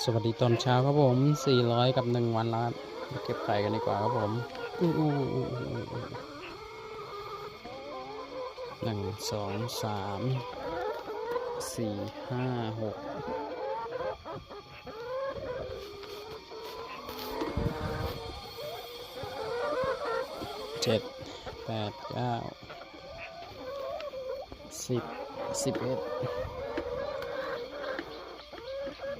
สวัสดีตอนเช้าครับผม 400 กับ 1 วันแล้วครับมาเก็บไข่กันดีกว่าครับผมหนึ่งสองสามสี่ห้าหกเจ็ดแปดเก้าสิบสิบเอ็ด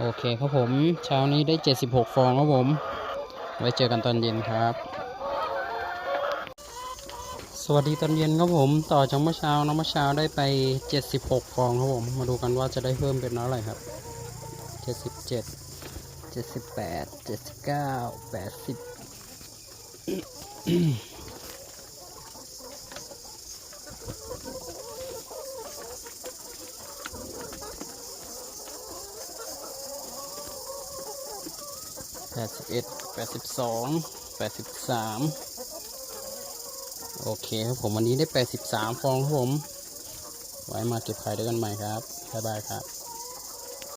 โอเคครับผม เช้านี้ได้ 76 ฟองครับผม ไว้เจอกันตอนเย็นครับ สวัสดีตอนเย็นครับผม ต่อจากเมื่อเช้านะเมื่อเช้าได้ไป 76 ฟองครับผม มาดูกันว่าจะได้เพิ่มเป็นเท่าไหร่ครับ 77 78 79 80 แปดสิบเอ็ดแปดสิบสองแปดสิบสามโอเคครับผมวันนี้ได้แปดสิบสามฟองครับผม ไว้มาเก็บไข่ด้วยกันใหม่ครับ บ๊ายบายครับ